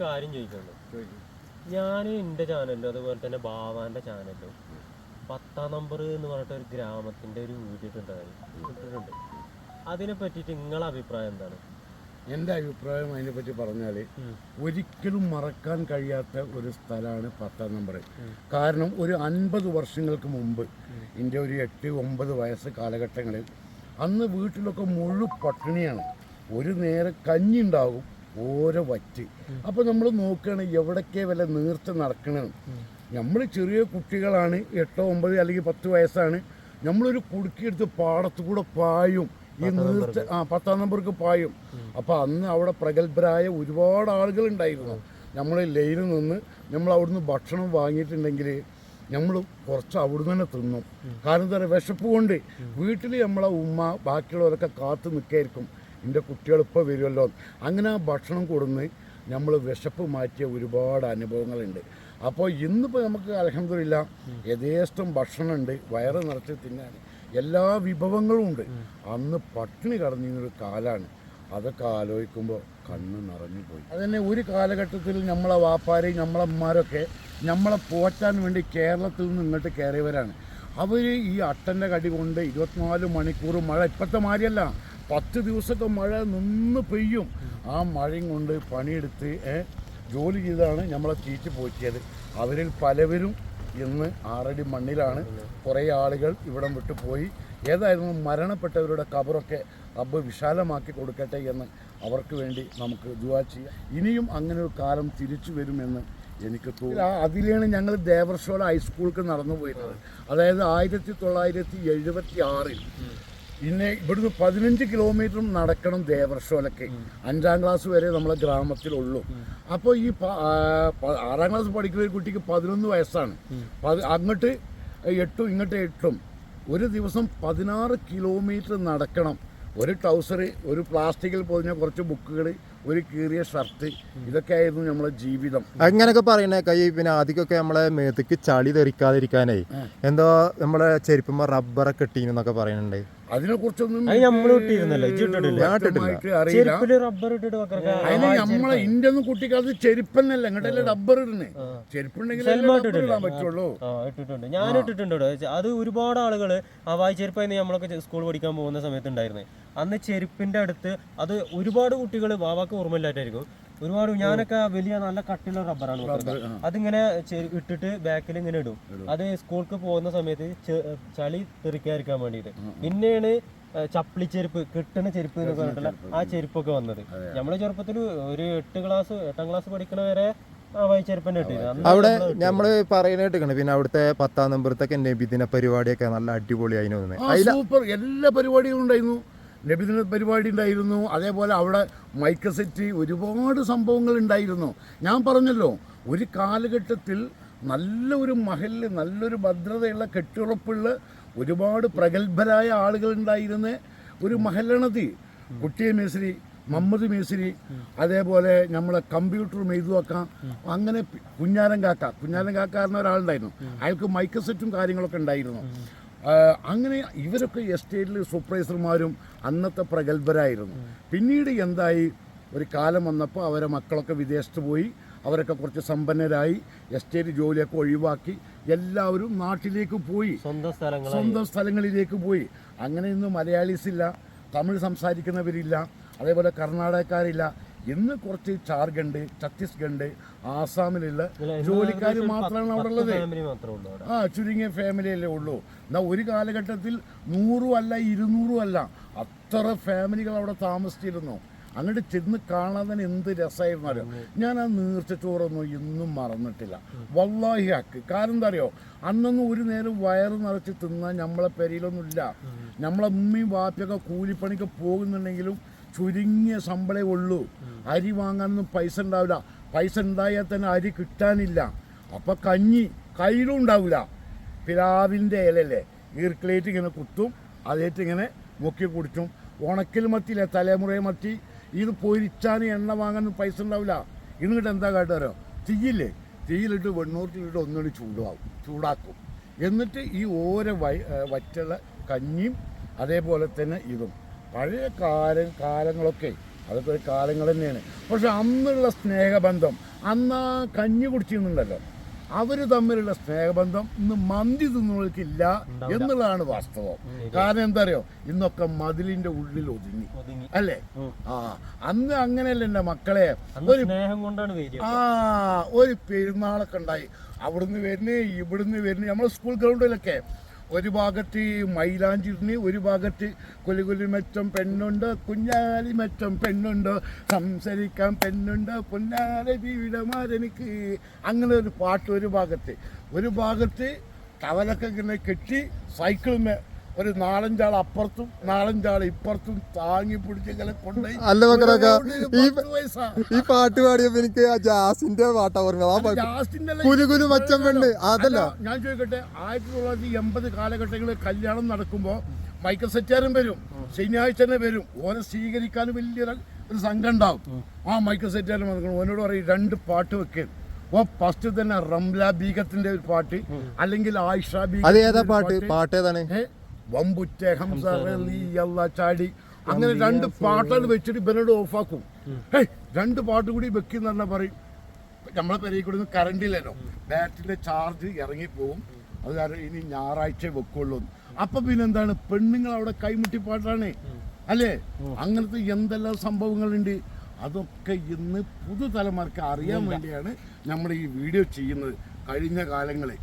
കാര്യം ചോദിക്കണ്ടോ ഞാൻ എന്റെ ചാനലിലും അതുപോലെ തന്നെ ബാവാന്റെ ചാനലിലും പത്താം നമ്പർ എന്ന് പറഞ്ഞിട്ട് ഒരു ഗ്രാമത്തിന്റെ ഒരു വീഡിയോ ഇട്ടിട്ടുണ്ട് അതിനെ പറ്റിട്ട് നിങ്ങളെ അഭിപ്രായം എന്താണ്? എന്റെ അഭിപ്രായം അതിനെ പറ്റി പറഞ്ഞാൽ ഒരിക്കലും മറക്കാൻ കഴിയാത്ത ഒരു സ്ഥലമാണ് പത്താം നമ്പർ കാരണം ഒരു അൻപത് വർഷങ്ങൾക്ക് മുമ്പ് എന്റെ ഒരു എട്ട് ഒമ്പത് വയസ്സ് കാലഘട്ടങ്ങളിൽ അന്ന് വീട്ടിലൊക്കെ മുഴു പട്ടിണിയാണ്. ഒരു നേരം കഞ്ഞി ഉണ്ടാകും ഓരോ വറ്റ്. അപ്പോൾ നമ്മൾ നോക്കുകയാണ് എവിടൊക്കെ വല്ല നീർത്ത് നടക്കണം നമ്മൾ ചെറിയ കുട്ടികളാണ് എട്ടോ ഒമ്പത് അല്ലെങ്കിൽ പത്ത് വയസ്സാണ്. നമ്മളൊരു കുടുക്കിയെടുത്ത് പാടത്തു കൂടെ പായും. ഈ നീർത്ത് ആ പത്താം നമ്പർക്ക് പായും. അപ്പോൾ അന്ന് അവിടെ പ്രഗത്ഭരായ ഒരുപാട് ആളുകൾ ഉണ്ടായിരുന്നു നമ്മൾ ലൈനിൽ നിന്ന് നമ്മൾ അവിടുന്ന് ഭക്ഷണം വാങ്ങിയിട്ടുണ്ടെങ്കിൽ നമ്മൾ കുറച്ച് അവിടുന്ന് തന്നെ തിന്നും. കാരണം എന്താ പറയുക വിശപ്പ് കൊണ്ട് വീട്ടിൽ നമ്മളെ ഉമ്മ ബാക്കിയുള്ളവരൊക്കെ കാത്തു നിൽക്കായിരിക്കും എന്റെ കുട്ടികൾ വരുമല്ലോ. അങ്ങനെ ആ ഭക്ഷണം കൊടുന്ന് നമ്മൾ വിശപ്പ് മാറ്റിയ ഒരുപാട് അനുഭവങ്ങളുണ്ട്. അപ്പോൾ ഇന്നിപ്പോൾ നമുക്ക് അലഹമില്ല യഥേഷ്ടം ഭക്ഷണമുണ്ട്. വയറ് നിറച്ച് തിന്നാൻ എല്ലാ വിഭവങ്ങളും ഉണ്ട്. അന്ന് പട്ടിണി കടന്നിരുന്നൊരു കാലാണ്. അതൊക്കെ ആലോചിക്കുമ്പോൾ കണ്ണ് നിറഞ്ഞു പോയി. അതന്നെ ഒരു കാലഘട്ടത്തിൽ നമ്മളെ വാപ്പാരെയും നമ്മളെ അമ്മമാരൊക്കെ നമ്മളെ പോറ്റാൻ വേണ്ടി കേരളത്തിൽ നിന്ന് ഇങ്ങോട്ട് കയറിയവരാണ് അവർ ഈ അട്ടന്റെ കടി കൊണ്ട് ഇരുപത്തിനാല് മണിക്കൂർ മഴ ഇപ്പോഴത്തെ മാതിരിയല്ല. പത്ത് ദിവസമൊക്കെ മഴ നിന്ന് പെയ്യും. ആ മഴയും കൊണ്ട് പണിയെടുത്ത് ജോലി ചെയ്താണ് നമ്മളെ തീറ്റ് പോറ്റിയത്. അവരിൽ പലവരും ഇന്ന് ആറടി മണ്ണിലാണ്. കുറേ ആളുകൾ ഇവിടം വിട്ടു പോയി. ഏതായിരുന്നു മരണപ്പെട്ടവരുടെ കബറൊക്കെ റബ്ബ് വിശാലമാക്കി കൊടുക്കട്ടെ എന്ന് അവർക്ക് വേണ്ടി നമുക്ക് ദുവാ ചെയ്യാം. ഇനിയും അങ്ങനെ ഒരു കാലം തിരിച്ചു വരുമെന്ന് എനിക്ക് തോന്നുന്നു. അതിലാണ് ഞങ്ങൾ ദേവർഷോള ഹൈസ്കൂൾക്ക് നടന്നു പോയിരുന്നത് അതായത് ആയിരത്തി തൊള്ളായിരത്തി എഴുപത്തി ആറിൽ പിന്നെ ഇവിടുന്ന് പതിനഞ്ച് കിലോമീറ്ററും നടക്കണം ദേവർഷോലൊക്കെ. അഞ്ചാം ക്ലാസ് വരെ നമ്മളെ ഗ്രാമത്തിലുള്ളൂ. അപ്പോൾ ഈ ആറാം ക്ലാസ് പഠിക്കുന്ന ഒരു കുട്ടിക്ക് പതിനൊന്ന് വയസ്സാണ്. അങ്ങോട്ട് എട്ടും ഇങ്ങോട്ട് എട്ടും. ഒരു ദിവസം പതിനാറ് കിലോമീറ്റർ നടക്കണം. ഒരു ട്രൗസർ ഒരു പ്ലാസ്റ്റിക്കിൽ പൊതിഞ്ഞ കുറച്ച് ബുക്കുകൾ ഒരു കീറിയ ഷർട്ട് ഇതൊക്കെ ആയിരുന്നു നമ്മളെ ജീവിതം. അങ്ങനെയൊക്കെ പറയണേ കൈ പിന്നെ ആദ്യമൊക്കെ നമ്മളെ മേത്തേക്ക് ചളി തെറിക്കാതിരിക്കാനേ എന്തോ നമ്മളെ ചെരുപ്പുമ്പോ റബ്ബറൊക്കെ ഇട്ടീനെന്നൊക്കെ പറയുന്നുണ്ട് അതിനെക്കുറിച്ചൊന്നും അത് നമ്മൾ ഇട്ടിരുന്നല്ലോ ഇട്ടിട്ടില്ല. അറിയില്ല. റബ്ബർ ഇട്ടിട്ട് അതിന് നമ്മളെ ഇന്ത്യ ഒന്നും കുട്ടിക്കാലത്ത് ചെരുപ്പന്നല്ല ഇങ്ങോട്ടല്ലേ റബ്ബർ ഇടുന്നേ? ചെരുപ്പുണ്ടെങ്കിൽ ഇടാൻ പറ്റുള്ളൂ. ഇട്ടിട്ടുണ്ട്. ഞാൻ ഇട്ടിട്ടുണ്ട് അത് ഒരുപാട് ആളുകൾ വായി ചെരുപ്പായിരുന്നു നമ്മളൊക്കെ സ്കൂൾ പഠിക്കാൻ പോകുന്ന സമയത്ത് ഉണ്ടായിരുന്നേ. അന്ന് ചെരുപ്പിന്റെ അടുത്ത് അത് ഒരുപാട് കുട്ടികൾ വാവാക്ക് ഓർമ്മയില്ലായിട്ടായിരിക്കും ഒരുപാട് ഞാനൊക്കെ വലിയ നല്ല കട്ടിയുള്ള റബ്ബറാണ് അതിങ്ങനെ ഇട്ടിട്ട് ബാക്കിൽ ഇങ്ങനെ ഇടും. അത് സ്കൂൾക്ക് പോകുന്ന സമയത്ത് ചളി തെറിക്കാതിരിക്കാൻ വേണ്ടിയിട്ട്. പിന്നെയാണ് ചപ്പിളി ചെരുപ്പ് കിട്ടുന്ന ചെരുപ്പ് എന്ന് പറഞ്ഞിട്ടുള്ള ആ ചെരുപ്പൊക്കെ വന്നത്. നമ്മളെ ചെറുപ്പത്തിൽ ഒരു എട്ട് ക്ലാസ് എട്ടാം ക്ലാസ് പഠിക്കണ വരെ അവിടെ നമ്മൾ ഇട്ടിരുന്നു. നമ്മൾ പറയുന്ന കേട്ടിക്കണ് പിന്നെ അവിടുത്തെ പത്താം നമ്പറത്തൊക്കെ നബിദിന പരിപാടിയൊക്കെ നല്ല അടിപൊളിയായിരുന്നു സൂപ്പർ എല്ലാ പരിപാടികളും ഉണ്ടായിരുന്നു. നബിദിന പരിപാടി ഉണ്ടായിരുന്നു. അതേപോലെ അവിടെ മൈക്ക് സെറ്റ് ഒരുപാട് സംഭവങ്ങൾ ഉണ്ടായിരുന്നു. ഞാൻ പറഞ്ഞല്ലോ ഒരു കാലഘട്ടത്തിൽ നല്ലൊരു ഒരു മഹലിൽ നല്ലൊരു ഭദ്രതയുള്ള കെട്ടുറപ്പുള്ള ഒരുപാട് പ്രഗത്ഭരായ ആളുകൾ ഉണ്ടായിരുന്ന ഒരു മഹലണതി. കുട്ടിയെ മേശ്രി മമ്മദ് മേശ്രി അതേപോലെ നമ്മളെ കമ്പ്യൂട്ടർ മെയ്തുവാക്കാം അങ്ങനെ കുഞ്ഞാരൻ കാക്ക. കുഞ്ഞാരൻ കാക്ക എന്ന ഒരാളുണ്ടായിരുന്നു. അയാൾക്ക് മൈക്ക് സെറ്റും കാര്യങ്ങളൊക്കെ ഉണ്ടായിരുന്നു. അങ്ങനെ ഇവരൊക്കെ എസ്റ്റേറ്റിൽ സൂപ്പർവൈസർമാരും അന്നത്തെ പ്രഗത്ഭരായിരുന്നു. പിന്നീട് എന്തായി? ഒരു കാലം വന്നപ്പോൾ അവരെ മക്കളൊക്കെ വിദേശത്ത് പോയി അവരൊക്കെ കുറച്ച് സമ്പന്നരായി എസ്റ്റേറ്റ് ജോലിയൊക്കെ ഒഴിവാക്കി എല്ലാവരും നാട്ടിലേക്ക് പോയി. സ്വന്തം സ്ഥലങ്ങൾ സ്വന്തം സ്ഥലങ്ങളിലേക്ക് പോയി. അങ്ങനെ ഇന്ന് മലയാളീസ് ഇല്ല തമിഴ് സംസാരിക്കുന്നവരില്ല അതേപോലെ കർണാടകക്കാരില്ല ഇന്ന് കുറച്ച് ജാർഖണ്ഡ് ഛത്തീസ്ഗഡ് ആസാമിലുള്ള ജോലിക്കാർ മാത്രമാണ് അവിടെ. ഉള്ളത് ആ ചുരുങ്ങിയ ഫാമിലിയല്ലേ ഉള്ളൂ. എന്നാൽ ഒരു കാലഘട്ടത്തിൽ നൂറും അല്ല ഇരുന്നൂറും അല്ല അത്ര ഫാമിലികൾ അവിടെ താമസിച്ചിരുന്നു. അങ്ങോട്ട് ചെന്ന് കാണാൻ തന്നെ എന്ത് രസമായിരുന്നു അറിയോ ഞാൻ ആ നീർച്ചച്ചോറൊന്നും ഇന്നും മറന്നിട്ടില്ല. വല്ലാഹി ഹക്ക്. കാരണം എന്താ അറിയോ? അന്നൊന്നും ഒരു നേരം വയറ് നിറച്ച് തിന്നാൻ നമ്മളെ പെരയിലൊന്നുമില്ല. നമ്മളെ ഉമ്മയും വാപ്പയൊക്കെ കൂലിപ്പണിക്ക് പോകുന്നുണ്ടെങ്കിലും ചുരുങ്ങിയ ശമ്പളേ ഉള്ളൂ. അരി വാങ്ങാനൊന്നും പൈസ ഉണ്ടാവില്ല. പൈസ ഉണ്ടായാൽ തന്നെ അരി കിട്ടാനില്ല. അപ്പം കഞ്ഞി കയ്യിലും ഉണ്ടാവില്ല. പിലാവിന്റെ ഇലല്ലേ ഈർക്കിലേറ്റ് ഇങ്ങനെ കുത്തും അതേറ്റ് ഇങ്ങനെ മുക്കി കുടിച്ചും. ഉണക്കിൽ മത്തിയില്ലേ? തലമുറയെ മത്തി. ഇത് പൊരിച്ചാൻ എണ്ണ വാങ്ങാൻ പൈസ ഉണ്ടാവില്ല. ഇന്നിട്ട് എന്താ കാട്ടുകാരോ തീയില്ലേ? തീയിലിട്ട് വെണ്ണൂറ്റിലിട്ട് ഒന്നുകൂടി ചൂടാവും. ചൂടാക്കും. എന്നിട്ട് ഈ ഓരോ വൈ വറ്റുള്ള കഞ്ഞിയും അതേപോലെ തന്നെ ഇതും. പഴയ കാല കാലങ്ങളൊക്കെ അതൊക്കെ ഒരു കാലങ്ങൾ തന്നെയാണ്. പക്ഷെ അന്നുള്ള സ്നേഹബന്ധം അന്ന് ആ കഞ്ഞി കുടിച്ചിരുന്നുണ്ടല്ലോ. അവർ തമ്മിലുള്ള സ്നേഹബന്ധം ഇന്ന് മന്തി തിന്നുകൾക്കില്ല എന്നുള്ളതാണ് വാസ്തവം. കാരണം എന്താ അറിയോ ഇന്നൊക്കെ മതിലിന്റെ ഉള്ളിൽ ഒതുങ്ങി. അല്ലേ? ആ അന്ന് അങ്ങനെയല്ല എന്റെ മക്കളെ. ഒരു സ്നേഹം കൊണ്ടാണ് വരിക. ആ ഒരു പെരുന്നാളൊക്കെ ഉണ്ടായി. അവിടുന്ന് വരുന്നേ ഇവിടുന്ന് വരുന്നേ. നമ്മളെ സ്കൂൾ ഗ്രൗണ്ടിലൊക്കെ ഒരു ഭാഗത്ത് മൈലാഞ്ചിരിന് ഒരു ഭാഗത്ത് കൊലി കൊലി മെച്ചം പെണ്ണുണ്ട് കുഞ്ഞാലി മെച്ചം പെണ്ണുണ്ട് സംസാരിക്കാൻ പെണ്ണുണ്ട് പുന്നാലെ വീടമാരെനിക്ക് അങ്ങനെ ഒരു പാട്ട് ഒരു ഭാഗത്ത്. ഒരു ഭാഗത്ത് ടവലൊക്കെ ഇങ്ങനെ കെട്ടി സൈക്കിളിന്മേ ഒരു നാലഞ്ചാൾ അപ്പുറത്തും നാലഞ്ചാൾ ഇപ്പുറത്തും താങ്ങി പിടിച്ച് ഇങ്ങനെ കൊണ്ടുപോയി. അല്ല മക്കളൊക്കെ ഈ ഈ പാട്ട് പാടിയപ്പോ എനിക്ക് ആ ജാസിന്റെ പാട്ടാ ഓർമ്മ. ആ പാട്ട് ജാസ്റ്റിന്റെ അല്ലേ കുലു കുലു മച്ചം പെണ്ണ്. അതല്ല. ഞാൻ ചോദിക്കട്ടെ ആയിരത്തി തൊള്ളായിരത്തി എൺപത് കാലഘട്ടങ്ങളിൽ കല്യാണം നടക്കുമ്പോൾ മൈക്കൽ സെറ്റാരും വരും ശനിയാഴ്ച തന്നെ വരും. ഓനെ സ്വീകരിക്കാൻ വലിയൊരു ഒരു സംഘം ഉണ്ടാവും. ആ മൈക്കൽ സെറ്റാരും നടക്കണം ഓനോട് പറയും രണ്ട് പാട്ട് വെക്കും. ഓ ഫസ്റ്റ് തന്നെ റംല ബീഗത്തിന്റെ ഒരു പാട്ട് അല്ലെങ്കിൽ ആയിഷ അത് ബീഗത്തിന്റെ ഏതാ പാട്ട്? പാട്ട്. ഏതാണ്? വമ്പുറ്റ ഹംസ അല്ല ചാടി. അങ്ങനെ രണ്ട് പാട്ടുകൾ വെച്ചിട്ട് ഇവനോട് ഓഫാക്കും. ഹേയ് രണ്ട് പാട്ട് കൂടി വെക്കുന്ന തന്നെ പറയും. നമ്മളെ പെരയിൽ കൂടി കറണ്ടില്ലല്ലോ. ബാറ്ററിന്റെ ചാർജ് ഇറങ്ങിപ്പോവും. അത് കാരണം ഇനി ഞായറാഴ്ച വെക്കുള്ളൂ. അപ്പൊ പിന്നെ എന്താണ്? പെണ്ണുങ്ങൾ അവിടെ കൈമുട്ടി പാട്ടാണ്. അല്ലേ? അങ്ങനത്തെ എന്തെല്ലാം സംഭവങ്ങളുണ്ട്? അതൊക്കെ ഇന്ന് പുതുതലമുറക്ക് അറിയാൻ വേണ്ടിയാണ് നമ്മൾ ഈ വീഡിയോ ചെയ്യുന്നത്. കഴിഞ്ഞ കാലങ്ങളിൽ